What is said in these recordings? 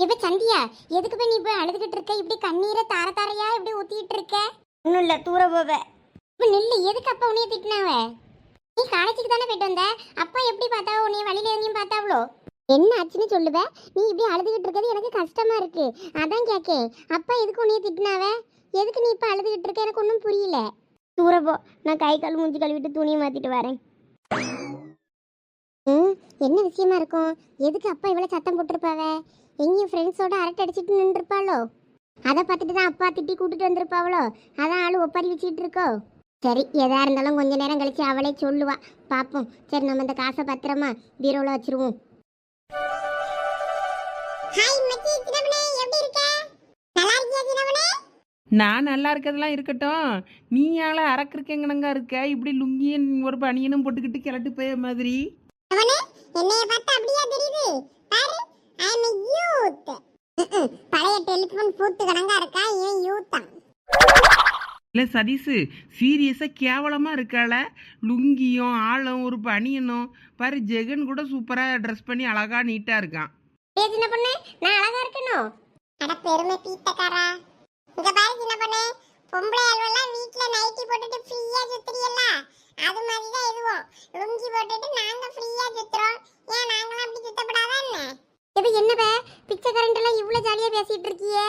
இப்ப சந்தியா எதுக்கு போய் நீ போய் அழுதுகிட்டு இருக்க? இப்படி கண்ணீரை தார தாரையா இப்படி ஊத்திட்டு இருக்க? ஒன்றும் இல்லை தூர போவ. இப்ப நில்லு எதுக்கு அப்பா உன்னைய திட்டினாவ? நீ காலேஜுக்கு தானே போயிட்டு வந்த? அப்பா எப்படி பார்த்தா உன்னைய வழியில எங்கேயும் பார்த்தாவளோ? என்ன ஆச்சுன்னு சொல்லுவ? நீ இப்படி அழுதுகிட்டு இருக்கிறது எனக்கு கஷ்டமா இருக்கு. அதான் கேக்கேன். அப்பா எதுக்கு உன்னைய திட்டினாவ? எதுக்கு நீ இப்ப அழுதுகிட்டு இருக்க? எனக்கு ஒன்றும் புரியல. தூர போ. நான் கை கால் மூஞ்சி கழுவிட்டு துணியை மாற்றிட்டு வரேன். ம் என்ன விஷயமா இருக்கும்? எதுக்கு அப்பா இவ்வளோ சத்தம் போட்டிருப்பாவ? எங்கேயும் ஃப்ரெண்ட்ஸோட அரட்டை அடிச்சிட்டு நின்றுருப்பாளோ? அதை பார்த்துட்டு தான் அப்பா திட்டி கூட்டிட்டு வந்திருப்பாவளோ? அதான் ஆளு ஒப்பாரி வச்சுக்கிட்டு இருக்கோ சரி எதா இருந்தாலும் கொஞ்ச நேரம் கழிச்சு அவளே சொல்லுவா. பார்ப்போம் சரி நம்ம இந்த காசை பத்திரமா பீரோவில் வச்சிருவோம். ஹாய் மச்சி சின்னவனே எப்படி இருக்க? நல்லா இருக்கியா சின்னவனே நான் நல்லா இருக்கிறதெல்லாம் இருக்கட்டும். நீ ஆள அரக்கிருக்கெங்கனங்க இருக்க? இப்படி லுங்கியும் ஒரு பனியனும் போட்டுக்கிட்டு கிளட்டு போய மாதிரி. என்னைய பார்த்தா அப்படியா தெரியுது? ஐ அம் யூத் பழைய டெலிஃபோன் பூத்து கணங்கா இருக்கா? இவன் யூத்தா இல்லை சதீஷு சீரியஸாக கேவலமாக இருக்காள? லுங்கியும் ஆளும் ஒரு பனியனும் பாரு ஜெகன் கூட சூப்பராக ட்ரெஸ் பண்ணி அழகா நீட்டாக இருக்கான். ஏ சின்ன பொண்ணு நான் அழகா இருக்கணும்? அட பெருமை பீத்தக்காரா. இங்க பாரு சின்ன பொண்ணு. பொம்பளை ஆள்வெல்லாம் வீட்ல நைட்டி போட்டுட்டு ஃப்ரீயா சுத்துறியல்ல அது மாதிரி தான் இதுவும் லுங்கி போட்டுட்டு நாங்க ஃப்ரீயா சுத்துறோம். ஏன் நாங்களாம் அப்படி சுத்தப்படாதா என்ன? இப்ப என்னப்ப பிச்சைக்காரன் எல்லாம் இவ்வளவு ஜாலியா பேசிட்டு இருக்கியே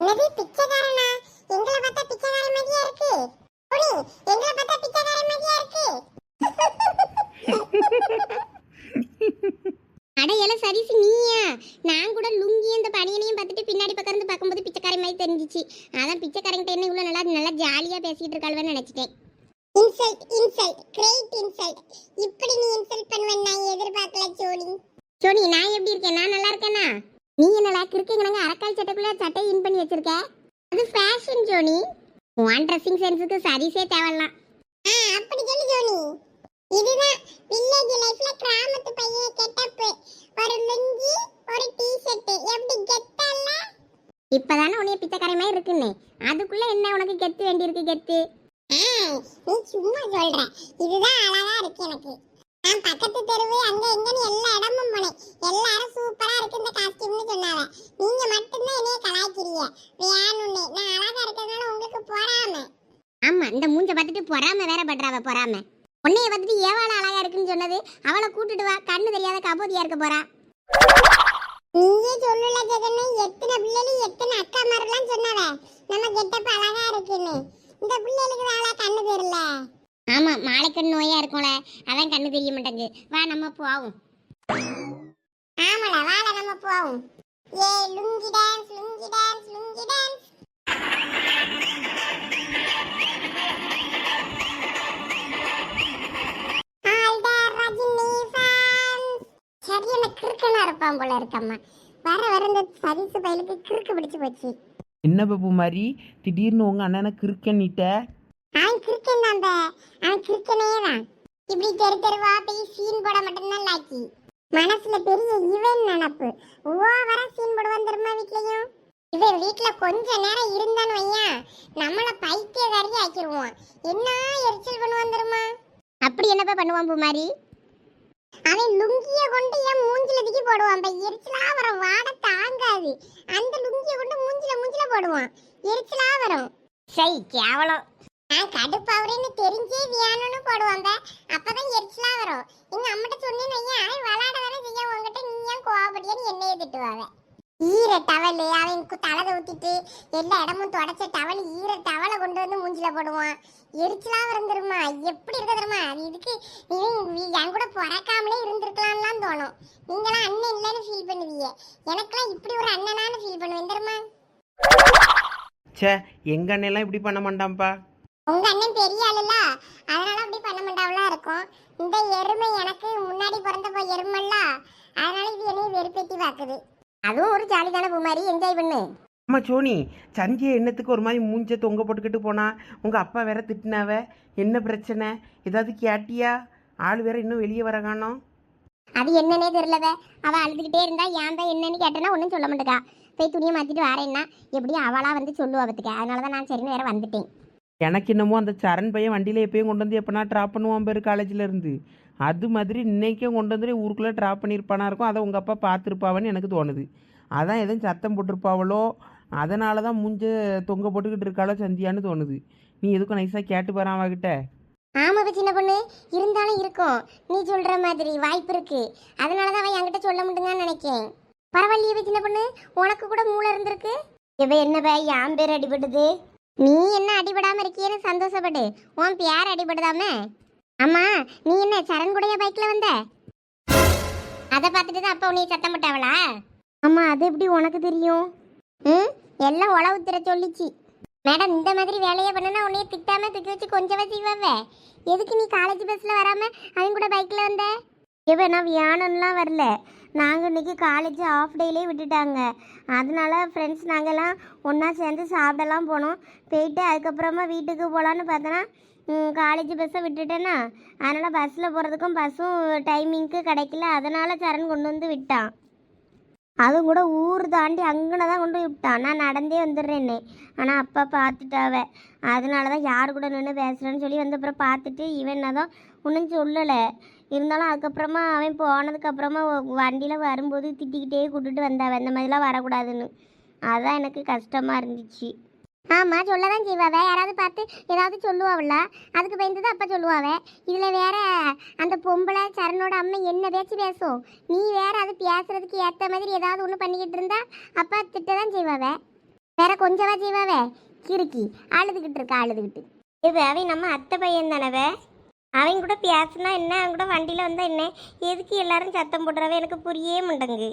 என்னது பிச்சைக்காரனா? எங்களை பார்த்தா பிச்சைக்காரன் மாதிரியா இருக்கு? புனி எங்களை பார்த்தா பிச்சைக்காரன் மாதிரியா இருக்கு? அடையல சரிசு நீயா? நான் கூட லுங்கியும் இந்த பனியனையும் பார்த்துட்டு பின்னாடி பக்கம் இருந்து பார்க்கும்போது பிச்சைக்காரி மாதிரி தெரிஞ்சிச்சு. அதான் பிச்சைக்காரங்கிட்ட என்ன இவ்வளோ நல்லா நல்லா ஜாலியாக பேசிட்டு இருக்காள்வன்னு நினச்சிட்டேன் இன்சல்ட் இன்சல்ட் கிரேட் இன்சல்ட் இப்படி நீ இன்சல்ட் பண்ணுவேன் நான் எதிர்பார்க்கல சோனி சோனி நான் எப்படி இருக்கேன் நான் நல்லா இருக்கேனா நீ என்னடா கிறுக்குங்க அரக்கால் சட்டைக்குள்ள சட்டை இன் பண்ணி வச்சிருக்க அது ஃபேஷன் ஜோனி உன் ட்ரெஸ்ஸிங் சென்ஸுக்கு சரிசே தேவலாம். ஆ அப்படி சொல்லு ஜோனி இதுதான் வில்லேஜ் லைஃப்ல கிராமத்து பையன் கெட்டப் ஒரு லுங்கி ஒரு டி-ஷர்ட் எப்படி கெத்தல்ல இப்பதானே உன்னைய பிச்சைக்காரை மாதிரி இருக்குன்னு. அதுக்குள்ள என்ன உனக்கு கெத்து வேண்டி இருக்கு கெத்து நீ சும்மா சொல்ற. இதுதான் அழகா இருக்கு எனக்கு. நான் பக்கத்து தெருவு அங்க இங்கன்னு எல்லா இடமும் போனேன். எல்லாரும் சூப்பரா இருக்கு இந்த காஸ்டியூம்னு சொன்னாங்க நீங்க மட்டும்தான் என்னைய கலாய்க்கிறீங்க வேணும்னு நான் அழகா இருக்கிறதுனால உங்களுக்கு பொறாம ஆமா இந்த மூஞ்ச பார்த்துட்டு பொறாம வேற பண்றாவ பொறாம. உன்னைய பார்த்துட்டு ஏவாள அழகா இருக்குன்னு சொன்னது அவளை கூட்டிட்டு வா கண்ணு தெரியாத கபோதியா இருக்க போறா. நீயே சொல்லல ஜெகன்னு எத்தனை பிள்ளைகள் எத்தனை அக்கா மாரெல்லாம் சொன்னவ. நம்ம கெட்டப்ப அழகா இருக்குன்னு. இந்த பிள்ளைகளுக்கு வேலை கண்ணு தெரியல. ஆமா மாலைக்கண் நோயா இருக்கும்ல அதான் கண்ணு தெரிய மாட்டேங்குது. வா நம்ம போவோம். ஆமால வாழ நம்ம போவோம். ஏ lungi dance lungi dance lungi dance. சரியான கிறுக்கனா இருப்பான் போல இருக்கம்மா வர வர இந்த சதீசு பயலுக்கு கிறுக்கு பிடிச்சு போச்சு. என்ன பப்பு மாதிரி? திடீர்னு உங்கள் அண்ணனை கிறுக்கன்னிட்ட அவன் கிறுக்கன் தான் பே. அவன் கிறுக்கனே தான். இப்படி தெரு தெருவா போய் சீன் போட மட்டும்தான் லாக்கி. மனசுல பெரிய இவன் நினப்பு. ஓவரா சீன் போடுவான் தெரியுமா வீட்லயும்? இவன் வீட்ல கொஞ்ச நேரம் இருந்தான்னு வையன். நம்மள பைத்தியக்காரி ஆக்கிடுவான் என்ன எரிச்சல் பண்ணுவான் தெரியுமா? அப்படி என்னப்பா பண்ணுவான் பூமாரி அவன் லுங்கிய கொண்டு என் மூஞ்சில தூக்கி போடுவான் பா. எரிச்சலா வரும். வாட தாங்காது. அந்த லுங்கிய கொண்டு மூஞ்சில மூஞ்சில போடுவான். எரிச்சலா வரும். சை கேவலம். நான் கடுப்பாவறேன்னு தெரிஞ்சே வியானம்னு போடுவாங்க அப்பதான் எரிச்சலா வரும். எங்க அம்மிட்ட சொன்னேன்னு வையேன், அவன் விளையாட தானே செய்ய உங்ககிட்ட நீ ஏன் கோவப்படியான்னு என்னைய திட்டுவாங்க ஈர டவல். அவன் கு- தலை ஊத்திட்டு எல்லா இடமும் தொடச்ச டவல் ஈர டவலை கொண்டு வந்து மூஞ்சில போடுவான். எரிச்சலா வரும் தெரியுமா? எப்படி இருக்க தெரியுமா? அது இதுக்கு இவன் என் கூட பிறக்காமலே இருந்திருக்கலாம்லாம் தோணும் நீங்களாம் அண்ணன் இல்லைன்னு ஃபீல் பண்ணுவீங்க எனக்கெல்லாம் இப்படி ஒரு அண்ணனான்னு ஃபீல் பண்ணுவேன் தெரியுமா? ச்சே எங்கள் அண்ணெல்லாம் இப்படி பண்ண மாட்டான்ப்பா. உங்க அண்ணன் பெரிய ஆளுல அதனால அப்படி பண்ண மாட்டாவளா இருக்கும். இந்த எருமை எனக்கு முன்னாடி பிறந்த எருமல்ல அதனால இது என்னைய வெறுப்பேத்தி பாக்குது. அதுவும் ஒரு ஜாலிதான பூமாரி என்ஜாய் பண்ணு. அம்மா சோனி சந்தியா என்னத்துக்கு ஒரு மாதிரி மூஞ்ச தொங்க போட்டுக்கிட்டு போனா? உங்கள் அப்பா வேற திட்டினாவ? என்ன பிரச்சனை? ஏதாவது கேட்டியா? ஆள் வேற இன்னும் வெளியே வர காணோம். அது என்னன்னே தெரியலவ. அவ அழுதுகிட்டே இருந்தா ஏன் தான் என்னன்னு கேட்டனா ஒன்றும் சொல்ல மாட்டேக்கா. போய் துணியை மாத்திட்டு வரேன்னா எப்படியும் அவளா வந்து சொல்லுவா பத்துக்க. அதனாலதான் நான் சரின்னு வேற வந்துட்டேன். எனக்கு என்னமோ அந்த சரண் பையன் வண்டியில் எப்பயும் கொண்டு வந்து எப்போனா ட்ராப் பண்ணுவான் பேர் காலேஜில் இருந்து. அது மாதிரி இன்னைக்கும் கொண்டு வந்து ஊருக்குள்ளே ட்ராப் பண்ணியிருப்பானா இருக்கும். அதை உங்கள் அப்பா பார்த்துருப்பாவன்னு எனக்கு தோணுது. அதான் எதுவும் சத்தம் போட்டிருப்பாவளோ அதனால தான் மூஞ்ச தொங்க போட்டுக்கிட்டு இருக்காளோ சந்தியான்னு தோணுது. நீ எதுக்கும் நைஸாக கேட்டு போகிறான் அவகிட்ட. ஆமாம் சின்ன பொண்ணு. இருந்தாலும் இருக்கும். நீ சொல்கிற மாதிரி வாய்ப்பு இருக்குது அதனால தான் அவன் என்கிட்ட சொல்ல முடியுங்கன்னு நினைக்கேன். பரவாயில்லையே சின்ன பொண்ணு. உனக்கு கூட மூளை இருந்திருக்கு. இவ என்ன பே என் பேர் அடிபடுது நீ என்ன அடிபடாமல் இருக்கியேன்னு சந்தோஷப்படு. உன் பேர் அடிபடுதாமே. அம்மா நீ என்ன சரண் பைக்கில் வந்த? அதை பார்த்துட்டு தான் அப்போ உன்னை சத்தம் போட்டாவளா? ஆமாம் அது எப்படி உனக்கு தெரியும்? ம்? எல்லாம் உழவு திர சொல்லிச்சு. மேடம் இந்த மாதிரி வேலையை பண்ணனா உன்னைய திட்டாம தூக்கி வச்சு கொஞ்சம் வச்சுக்குவே எதுக்கு நீ காலேஜ் பஸ்ல வராம அவன் கூட பைக்ல வந்த? இவ நான் வியானம்லாம் வரல. நாங்கள் இன்னைக்கு காலேஜ் ஆஃப் டேலே விட்டுட்டாங்க. அதனால ஃப்ரெண்ட்ஸ் நாங்கள்லாம் ஒன்றா சேர்ந்து சாப்பிடலாம் போனோம். போயிட்டு அதுக்கப்புறமா வீட்டுக்கு போகலான்னு பார்த்தோன்னா காலேஜ் பஸ்ஸை விட்டுட்டேன்னா அதனால் பஸ்ஸில் போகிறதுக்கும் பஸ்ஸும் டைமிங்க்கு கிடைக்கல. அதனால் சரண் கொண்டு வந்து விட்டான். அதுவும் கூட ஊர் தாண்டி அங்கன தான் கொண்டு போய் விட்டான். நான் நடந்தே வந்துடுறேன்னு. ஆனால் அப்பா பார்த்துட்டாவ அதனால தான் யார் கூட நின்று பேசுகிறேன்னு சொல்லி வந்த அப்புறம் பார்த்துட்டு இவன் தான் ஒன்றும் சொல்லலை. இருந்தாலும் அதுக்கப்புறமா அவன் போனதுக்கப்புறமா வண்டியில் வரும்போது திட்டிக்கிட்டே கூட்டுட்டு வந்தாவ இந்த மாதிரிலாம் வரக்கூடாதுன்னு. அதான் எனக்கு கஷ்டமாக இருந்துச்சு. ஆமா சொல்லதான் செய்வாவ. யாராவது பார்த்து ஏதாவது சொல்லுவாவில்ல அதுக்கு பயந்துதான் அப்போ அப்பா சொல்லுவாவ. இதுல வேற அந்த பொம்பளை சரணோட அம்மா என்ன பேச்சு பேசும்? நீ வேற அது பேசுறதுக்கு ஏத்த மாதிரி ஏதாவது ஒண்ணு பண்ணிக்கிட்டு இருந்தா அப்பா திட்டதான் செய்வாவ. வேற கொஞ்சவா செய்வாவ? கிறுக்கி. அழுதுகிட்டு இருக்கா அழுதுகிட்டு. இப்போ அவன் நம்ம அத்தை பையன் தானவே? அவன் கூட பேசுனா என்ன? அவன் கூட வண்டியில் வந்தா என்ன? எதுக்கு எல்லாரும் சத்தம் போடுறவ? எனக்கு புரியவே மாட்டேங்கு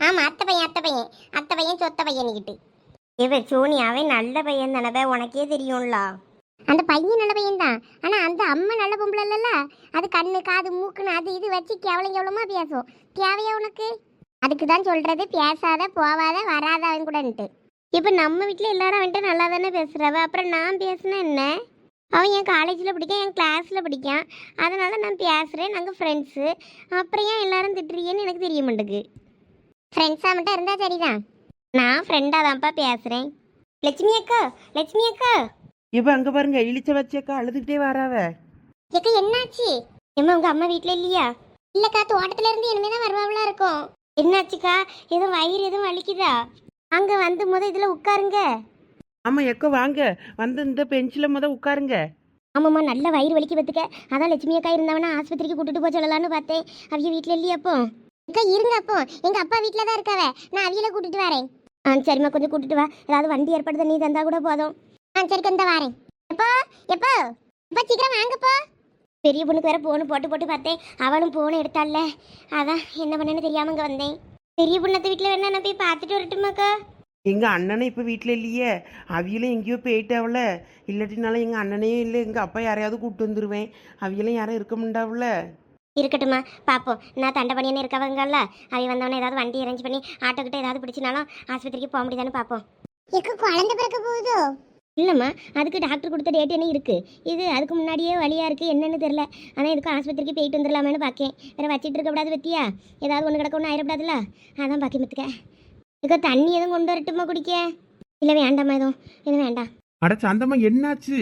ஆமா அத்தை பையன் அத்தை பையன். அத்தை பையன் சொத்த பையன்கிட்டு இவ சோனி அவன் நல்ல பையன் தானவே உனக்கே தெரியும்ல. அந்த பையன் நல்ல பையன் தான். ஆனா அந்த அம்மா நல்ல பொம்பளை இல்லல்ல? அது கண்ணு காது மூக்குன்னு அது இது வச்சு கேவலம் கேவலமா பேசும். தேவையா உனக்கு? அதுக்கு தான் சொல்றது பேசாத போவாத வராத அவன் கூடன்ட்டு. இப்போ நம்ம வீட்டில் எல்லாரும் அவன்கிட்ட நல்லா தானே பேசுகிறவ அப்புறம் நான் பேசுனா என்ன? அவன் என் காலேஜில் படிக்கான் என் கிளாஸில் படிக்கான். அதனால் நான் பேசுகிறேன் நாங்கள் ஃப்ரெண்ட்ஸு அப்புறம் ஏன் எல்லாரும் திட்டுறீங்கன்னு எனக்கு தெரிய மாட்டேங்குது. ஃப்ரெண்ட்ஸா மட்டும் இருந்தா சரிதான். நான் ஃப்ரெண்டாக தான்ப்பா பேசுகிறேன் லட்சுமி அக்கா லட்சுமி அக்கா. இப்போ அங்கே பாருங்க இழிச்ச வச்சக்கா அழுதுகிட்டே வராவ. எக்க என்னாச்சு? ஏம்மா உங்கள் அம்மா வீட்டில் இல்லையா? இல்லக்கா தோட்டத்துல இருந்து இனிமே தான் வருவாங்களா இருக்கும். என்னாச்சுக்கா? எதுவும் வயிறு எதுவும் வலிக்குதா? அங்கே வந்து முத இதில் உட்காருங்க. ஆமாம் எக்கோ வாங்க. வந்து இந்த பெஞ்சில் முத உட்காருங்க. ஆமாம்மா நல்ல வயிறு வலிக்கு பார்த்துக்க அதான் லட்சுமி அக்கா இருந்தவனா ஆஸ்பத்திரிக்கு கூட்டிட்டு போக சொல்லலான்னு பார்த்தேன். அவங்க வீட்டில் இல்லையா அப்போ? அக்கா இருங்க அப்போ. எங்க அப்பா வீட்ல தான் இருக்காவ. நான் அவியல கூட்டிட்டு வரேன். ஆ சரிம்மா கொஞ்சம் கூட்டிட்டு வா. ஏதாவது வண்டி ஏற்படுத்த நீ தந்தா கூட போதும். ஆ சரி கந்த வரேன். எப்போ? எப்போ? எப்போ சீக்கிரம் வாங்கப்போ? பெரிய பொண்ணுக்கு வேற போன் போட்டு போட்டு பார்த்தேன். அவளும் போன் எடுத்தாள்ல. அதான் என்ன பண்ணேன்னு தெரியாம இங்க வந்தேன். பெரிய பொண்ணத்தை வீட்டுல வேணா நான் போய் பார்த்துட்டு வரட்டுமாக்கா எங்க அண்ணனும் இப்ப வீட்டுல இல்லையே. அவியலும் எங்கேயோ போயிட்டாவில. இல்லாட்டினாலும் எங்க அண்ணனையும் இல்லை. எங்க அப்பா யாரையாவது கூப்பிட்டு வந்துருவேன். அவியலும் யாரும் இருக்க முடியாவில இருக்கட்டுமா பார்ப்போம் நான் தண்டபணியான இருக்கவங்கல்ல. அவ வந்தவனே ஏதாவது வண்டி அரேஞ்ச் பண்ணி ஆட்டோ கிட்ட ஏதாவது பிடிச்சினாலும் ஆஸ்பத்திரிக்கு போக முடியுதான்னு பார்ப்போம் எக்கு குழந்தை பிறக்க போகுதோ? இல்லைம்மா. அதுக்கு டாக்டர் கொடுத்த டேட் என்ன இருக்குது இது அதுக்கு முன்னாடியே வழியாக இருக்குது என்னன்னு தெரில ஆனால் இதுக்கு ஆஸ்பத்திரிக்கு போயிட்டு வந்துடலாமேன்னு பார்க்கேன் வேறு வச்சிட்டு இருக்கக்கூடாது பத்தியா? ஏதாவது ஒன்று கிடக்க ஒன்று ஆயிடக்கூடாதுல்ல? அதான் பார்க்க மத்துக்க. இதுக்கு தண்ணி எதுவும் கொண்டு வரட்டுமா குடிக்க? இல்லை வேண்டாம்மா எதுவும். எதுவும் வேண்டாம். அட சந்தம்மா என்னாச்சு?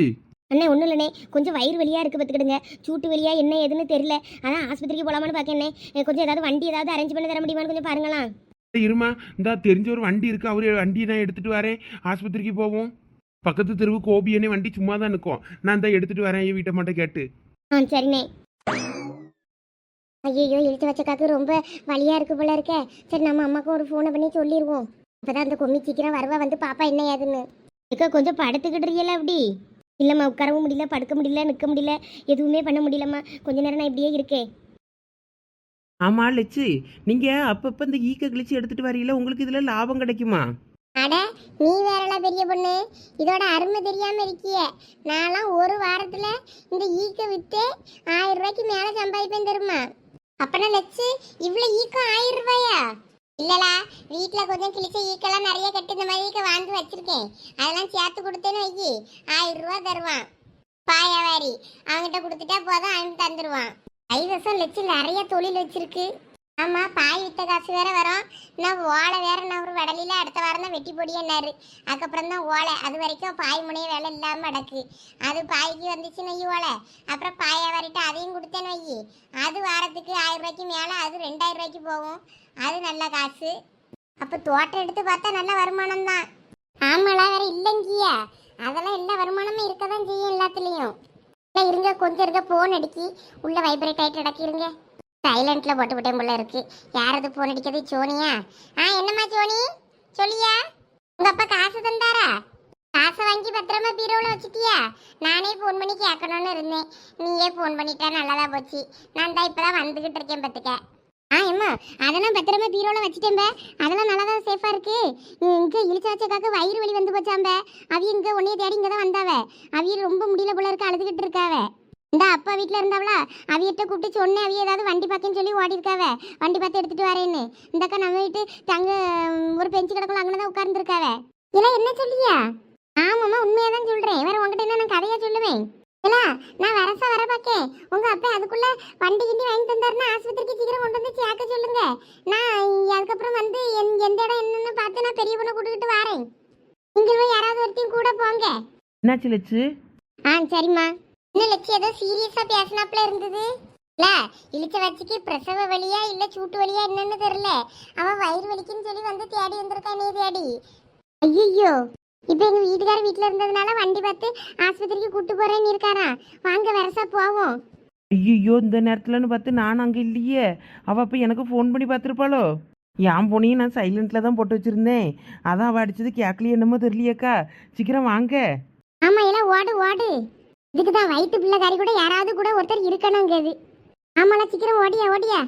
அண்ணே ஒன்றும் இல்லைண்ணே. கொஞ்சம் வயிறு வலியாக இருக்குது பார்த்துக்கிடுங்க. சூட்டு வலியா என்ன ஏதுன்னு தெரில அதான் ஆஸ்பத்திரிக்கு போகலாமான்னு பார்க்கண்ணே கொஞ்சம் ஏதாவது வண்டி ஏதாவது அரேஞ்ச் பண்ணி தர முடியுமான்னு கொஞ்சம் பாருங்களேன். இருமா இந்த தெரிஞ்ச ஒரு வண்டி இருக்கு. அவரு வண்டியை நான் எடுத்துட்டு வரேன். ஆஸ்பத்திரிக்கு போவோம். பக்கத்து தெருவு கோபியனே வண்டி சும்மா தான் நிற்கும். நான் தான் எடுத்துட்டு வரேன். என் வீட்டை மட்டும் கேட்டு. ஆ சரிண்ணே. ஐயோ இழுத்து வச்சக்காக்கு ரொம்ப வலியா இருக்கு போல இருக்கே. சரி நம்ம அம்மாக்கு ஒரு ஃபோனை பண்ணி சொல்லிடுவோம் அப்பதான் அந்த கொம்மி சீக்கிரம் வருவா வந்து பாப்பா என்ன ஏதுன்னு. கொஞ்சம் படுத்துக்கிட்டுறீங்களா அப்படி. இல்லைம்மா உட்காரவும் முடியல படுக்க முடியல நிற்க முடியல எதுவுமே பண்ண முடியலம்மா. கொஞ்ச நேரம் நான் இப்படியே இருக்கேன் ஆமாம் லட்சு நீங்கள் அப்பப்போ இந்த ஈக்க கிழிச்சு எடுத்துகிட்டு வரீங்களா உங்களுக்கு இதில் லாபம் கிடைக்குமா? அட நீ வேறல பெரிய பொண்ணு. இதோட அருமை தெரியாம இருக்கிய. நான்லாம் ஒரு வாரத்துல இந்த ஈக்க வித்து ஆயிரம் ரூபாய்க்கு மேல சம்பாதிப்பேன் தெரியுமா? அப்பனா லட்சு இவ்வளவு ஈக்கம் ஆயிரம் ரூபாயா? இல்லடா வீட்ல கொஞ்சம் கிழிச்ச ஈக்கெல்லாம் நிறைய கட்டு இந்த மாதிரி வாங்கி வச்சிருக்கேன். அதெல்லாம் சேர்த்து கொடுத்தேன்னு வைக்கி ஆயிரம் ரூபா தருவான். பாயாவாரி அவன்கிட்ட கொடுத்துட்டா போதும் அவன் தந்துருவான். ஐவசம் லட்சம் நிறைய தொழில் வச்சிருக்கு. ஆமா பாய் வித்த காசு வேற வரும். நான் ஓலை வேற நான் ஒரு வடலில அடுத்த வாரம் தான் வெட்டி பொடியன்னாரு. அதுக்கப்புறம் தான் ஓலை. அது வரைக்கும் பாய் முனைய வேலை இல்லாம அடக்கு அது பாய்க்கு வந்துச்சு நெய் ஓலை. அப்புறம் பாயை வரைட்டு அதையும் கொடுத்தேன்னு வை. அது வாரத்துக்கு ஆயிரம் ரூபாய்க்கு மேல அது ரெண்டாயிரம் ரூபாய்க்கு போகும். அது நல்ல காசு. அப்ப தோட்டம் எடுத்து பார்த்தா நல்ல வருமானம் தான். ஆமாலாம் வேற இல்லைங்கியா. அதெல்லாம் எல்லா வருமானமும் இருக்க தான் செய்யும் எல்லாத்துலேயும். இல்லை இருங்க கொஞ்சம் இருங்க ஃபோன் அடிக்கி. உள்ள வைப்ரேட் ஆகிட்டு அடக்கிருங்க சைலண்ட்ல போட்டு விட்டேன் போல இருக்கு. யாரது ஃபோன் அடிக்கிறது சோனியா? ஆ என்னம்மா சோனி? சொல்லியா? உங்க அப்பா காசு தந்தாரா? காசை வாங்கி பத்திரமா பீரோவில் வச்சுட்டியா? நானே ஃபோன் பண்ணி கேட்கணும்னு இருந்தேன். நீயே ஃபோன் பண்ணிட்டா நல்லதா போச்சு. நான் தான் இப்பதான் வந்துகிட்டு இருக்கேன் பத்துக்க ஆ அம்மா அதெல்லாம் பத்திரமா பீரோவில் வச்சுட்டேன்ப அதெல்லாம் நல்லா தான் சேஃபாக இருக்கு. இங்கே இழிச்சாச்சக்காக்கு வயிறு வலி வந்து போச்சாம்ப அவி இங்கே உன்னைய தேடி இங்கே தான் வந்தாவே. அவிய ரொம்ப முடியல போல இருக்க அழுதுகிட்டு இருக்காவே. இந்த அப்பா வீட்டில் இருந்தாவளா? அவியிட்ட கூப்பிட்டு சொன்னேன் அவிய ஏதாவது வண்டி பார்க்கன்னு சொல்லி ஓடி இருக்காவ வண்டி பார்த்து எடுத்துட்டு வரேன்னு. இந்த அக்கா நம்ம வீட்டு தங்க ஒரு பெஞ்சு கிடக்கலாம் அங்கே தான் உட்கார்ந்துருக்காவ. இல்லை என்ன சொல்லியா? ஆமாம்மா உண்மையாக தான் சொல்கிறேன் வேற உங்ககிட்ட என்ன நான் கதையாக சொல்லுவேன்? இல்ல நான் வரசா வர பாக்கேன். உங்க அப்பா அதுக்குள்ள வண்டி கிண்டி வாங்கி தந்தாருன்னா ஆஸ்பத்திரிக்கு சீக்கிரம் கொண்டு வந்து சேர்க்க சொல்லுங்க. நான் அதுக்கப்புறம் வந்து என்- எந்த இடம் என்னன்னு பார்த்து நான் பெரிய பொண்ணை கூட்டிகிட்டு வரேன். நீங்கள் போய் யாராவது ஒருத்தையும் கூட போங்க. என்னாச்சு லட்சு ஆ சரிம்மா. என்ன லட்சியம் ஏதோ சீரியஸா பேசினாப்ல இருந்தது. இல்ல இழிச்ச வச்சுக்கு பிரசவ வலியா இல்ல சூட்டு வலியா என்னன்னு தெரியல. அவன் வயிறு வலிக்குன்னு சொல்லி வந்து தேடி வந்திருக்கான் நீ தேடி. ஐயோ இப்போ எங்க வீட்டுக்கார வீட்ல இருந்ததுனால வண்டி பார்த்து ஆஸ்பத்திரிக்கு கூட்டு போறேன்னு இருக்காரா. வாங்க வரசா போவோம். ஐயோ இந்த நேரத்துலன்னு பார்த்து நான் அங்கே இல்லையே. அவள் அப்போ எனக்கு ஃபோன் பண்ணி பார்த்துருப்பாளோ? என் போனையும் நான் சைலண்ட்டில் தான் போட்டு வச்சுருந்தேன். அதான் அவள் அடிச்சது கேட்கலையே என்னமோ தெரியலையேக்கா. சீக்கிரம் வாங்க. ஆமா எல்லாம் ஓடு ஓடு. இதுக்கு தான் வயிற்று பிள்ளை கறி கூட யாராவது கூட ஒருத்தர் இருக்கணுங்கிறது. ஆமால சீக்கிரம் ஓடியா ஓடியா.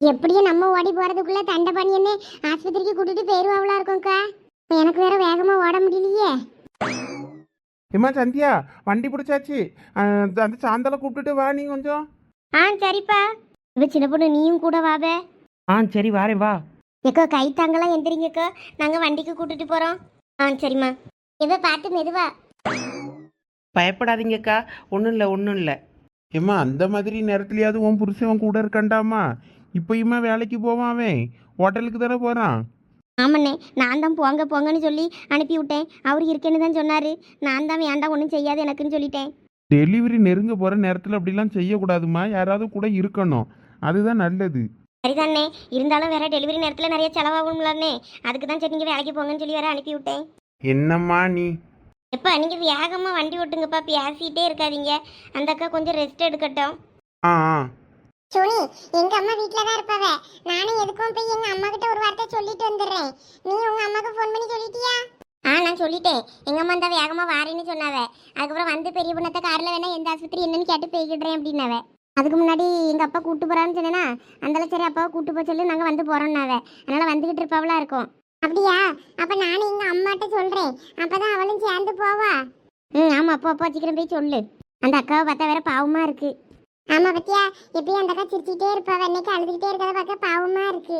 எப்படியும் நம்ம ஓடி போறதுக்குள்ள தண்டை பண்ணியன்னு ஆஸ்பத்திரிக்கு கூட்டிட்டு போயிருவாங்களா இருக்கும்க்கா. எனக்கு வேற வேகமா ஓட முடியலையே. ஏம்மா சந்தியா வண்டி பிடிச்சாச்சு. அந்த- சாந்தலை கூப்பிட்டுட்டு வா நீ கொஞ்சம். ஆ சரிப்பா. இப்போ சின்ன பொண்ணு நீயும் கூட வாவே ஆ சரி வாரேன் வா. எக்கோ கை தாங்கலாம் எந்திரிங்கக்கோ. நாங்கள் வண்டிக்கு கூட்டிட்டு போகிறோம் ஆ சரிம்மா. இவ பார்த்து மெதுவா. பயப்படாதீங்கக்கா. ஒன்றும் இல்லை ஒன்றும் இல்லை. ஏம்மா அந்த மாதிரி நேரத்துலயாவது உன் புருஷன் கூட இருக்காண்டாமா இப்பயுமா வேலைக்கு போவான் அவன்? ஹோட்டலுக்கு தானே போகிறான் ஆமாண்ணே நான் தான் போங்க போங்கன்னு சொல்லி அனுப்பி விட்டேன் அவர் இருக்கேன்னு தான் சொன்னார். நான் தான் வேண்டாம் ஒன்றும் செய்யாது எனக்குன்னு சொல்லிட்டேன். டெலிவரி நெருங்க போகிற நேரத்தில் அப்படிலாம் செய்யக்கூடாதுமா? யாராவது கூட இருக்கணும். அதுதான் நல்லது. சரிதானே இருந்தாலும் வேற டெலிவரி நேரத்தில் நிறைய செலவாகும்லண்ணே. அதுக்கு தான் சரி நீங்கள் வேலைக்கு போங்கன்னு சொல்லி வேற அனுப்பி விட்டேன் என்னம்மா நீ? எப்பா நீங்கள் வேகமாக வண்டி ஓட்டுங்கப்பா பேசிகிட்டே இருக்காதீங்க. அந்த அக்கா கொஞ்சம் ரெஸ்ட் எடுக்கட்டும். ஆ ஆ. சோனி எங்க அம்மா வீட்ல தான் இருப்பாவ. நானும் எதுக்கும் போய் எங்க அம்மா கிட்ட ஒரு வார்த்தை சொல்லிட்டு வந்துடுறேன். நீ உங்க அம்மாக்கு ஃபோன் பண்ணி சொல்லிட்டியா? ஆ நான் சொல்லிட்டேன். எங்க அம்மா இந்த வேகமா வாரேன்னு சொன்னாவ. அதுக்கப்புறம் வந்து பெரிய பொண்ணத்தை கார்ல வேணா எந்த ஆஸ்பத்திரி என்னன்னு கேட்டு போய்கிடுறேன் அப்படின்னாவ. அதுக்கு முன்னாடி எங்க அப்பா கூட்டு போறான்னு சொன்னேன்னா அந்தால சரி அப்பாவை கூட்டு போக சொல்லி நாங்க வந்து போறோம்னாவ. அதனால வந்துகிட்டு இருப்பாவளா இருக்கும். அப்படியா? அப்ப நானும் எங்க அம்மாட்ட சொல்றேன். அப்பதான் அவளும் சேர்ந்து போவா. ம் ஆமா அப்பா அப்பா சீக்கிரம் போய் சொல்லு. அந்த அக்காவை பார்த்தா வேற பாவமா இருக்கு. ஆமா பத்தியா? எப்பயும் அந்த அக்கா சிரிச்சுட்டே இருப்பாவ. இன்னைக்கு அழுதுகிட்டே இருக்கிறத பார்க்க பாவமா இருக்கு.